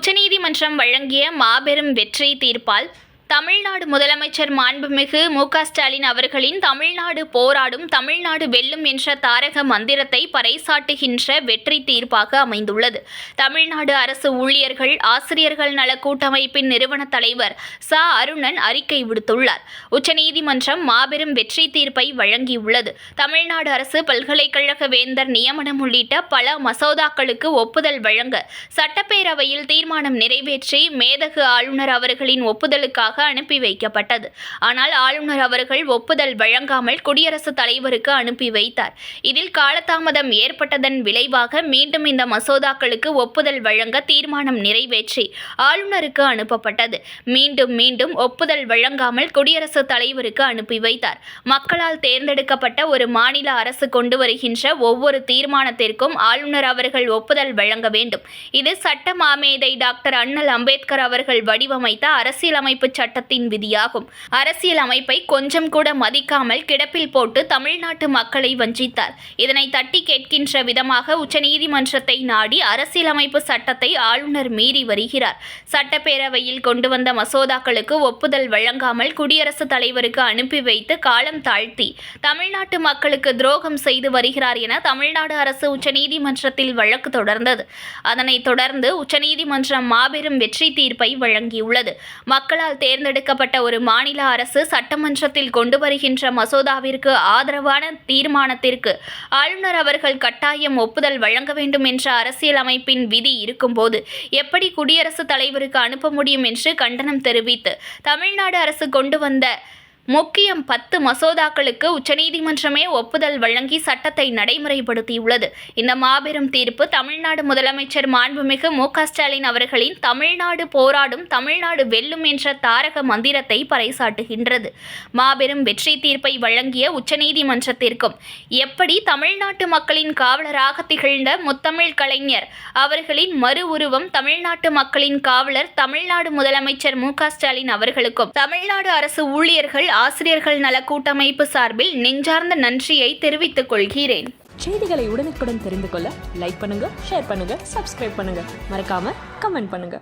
உச்சநீதிமன்றம் வழங்கிய மாபெரும் வெற்றி தீர்ப்பால் தமிழ்நாடு முதலமைச்சர் மாண்புமிகு மு க ஸ்டாலின் அவர்களின் தமிழ்நாடு போராடும் தமிழ்நாடு வெல்லும் என்ற தாரக மந்திரத்தை பறைசாட்டுகின்ற வெற்றி தீர்ப்பாக அமைந்துள்ளது. தமிழ்நாடு அரசு ஊழியர்கள் ஆசிரியர்கள் நல கூட்டமைப்பின் நிறுவன தலைவர் ச. அருணன் அறிக்கை விடுத்துள்ளார். உச்சநீதிமன்றம் மாபெரும் வெற்றி தீர்ப்பை வழங்கியுள்ளது. தமிழ்நாடு அரசு பல்கலைக்கழக வேந்தர் நியமனம் உள்ளிட்ட பல மசோதாக்களுக்கு ஒப்புதல் வழங்க சட்டப்பேரவையில் தீர்மானம் நிறைவேற்றி மேதகு ஆளுநர் அவர்களின் ஒப்புதலுக்காக அனுப்பி வைக்கப்பட்டது. ஆனால் ஆளுநர் அவர்கள் ஒப்புதல் வழங்காமல் குடியரசுத் தலைவருக்கு அனுப்பி வைத்தார். இதில் காலதாமதம் ஏற்பட்டதன் விளைவாக மீண்டும் இந்த மசோதாக்களுக்கு ஒப்புதல் வழங்க தீர்மானம் நிறைவேற்றி ஆளுநருக்கு அனுப்பப்பட்டது. மீண்டும் மீண்டும் ஒப்புதல் வழங்காமல் குடியரசுத் தலைவருக்கு அனுப்பி வைத்தார். மக்களால் தேர்ந்தெடுக்கப்பட்ட ஒரு மாநில அரசு கொண்டு வருகின்ற ஒவ்வொரு தீர்மானத்திற்கும் ஆளுநர் அவர்கள் ஒப்புதல் வழங்க வேண்டும். இது சட்ட மாமேதை டாக்டர் அண்ணல் அம்பேத்கர் அவர்கள் வடிவமைத்த அரசியலமைப்பு சட்டத்தின் விதியாகும். அரசியல் அமைப்பை கொஞ்சம் கூட மதிக்காமல் கிடப்பில் போட்டு தமிழ்நாட்டு மக்களை வஞ்சித்தார். இதனை தட்டி கேட்கின்ற விதமாக உச்சநீதிமன்றத்தை நாடி அரசியலமைப்பு சட்டத்தை ஆளுநர் மீறி வருகிறார். சட்டப்பேரவையில் கொண்டு வந்த மசோதாக்களுக்கு ஒப்புதல் வழங்காமல் குடியரசுத் தலைவருக்கு அனுப்பி வைத்து காலம் தாழ்த்தி தமிழ்நாட்டு மக்களுக்கு துரோகம் செய்து வருகிறார் என தமிழ்நாடு அரசு உச்சநீதிமன்றத்தில் வழக்கு தொடர்ந்தது. அதனைத் தொடர்ந்து உச்சநீதிமன்றம் மாபெரும் வெற்றி தீர்ப்பை வழங்கியுள்ளது. மக்களால் தேர்ந்தெடுக்கப்பட்ட ஒரு மாநில அரசு சட்டமன்றத்தில் கொண்டு வருகின்ற மசோதாவிற்கு ஆதரவான தீர்மானத்திற்கு ஆளுநர் அவர்கள் கட்டாயம் ஒப்புதல் வழங்க வேண்டும் என்ற அரசியலமைப்பின் விதி இருக்கும்போது எப்படி குடியரசுத் தலைவருக்கு அனுப்ப முடியும் என்று கண்டனம் தெரிவித்து தமிழ்நாடு அரசு கொண்டு வந்த முக்கியம் பத்து மசோதாக்களுக்கு உச்சநீதிமன்றமே ஒப்புதல் வழங்கி சட்டத்தை நடைமுறைப்படுத்தியுள்ளது. இந்த மாபெரும் தீர்ப்பு தமிழ்நாடு முதலமைச்சர் மாண்புமிகு மு க ஸ்டாலின் அவர்களின் தமிழ்நாடு போராடும் தமிழ்நாடு வெல்லும் என்ற தாரக மந்திரத்தை பறைசாட்டுகின்றது. மாபெரும் வெற்றி தீர்ப்பை வழங்கிய உச்சநீதிமன்றத்திற்கும் எப்படி தமிழ்நாட்டு மக்களின் காவலராக திகழ்ந்த முத்தமிழ் கலைஞர் அவர்களின் மறு உருவம் தமிழ்நாட்டு மக்களின் காவலர் தமிழ்நாடு முதலமைச்சர் மு க ஸ்டாலின் அவர்களுக்கும் தமிழ்நாடு அரசு ஊழியர்கள் ஆசிரியர்கள் நல கூட்டமைப்பு சார்பில் நெஞ்சார்ந்த நன்றியை தெரிவித்துக் கொள்கிறேன். செய்திகளை உடனுக்குடன் தெரிந்து கொள்ள லைக் பண்ணுங்க ஷேர் பண்ணுங்க சப்ஸ்கிரைப் பண்ணுங்க. மறக்காம கமெண்ட் பண்ணுங்க.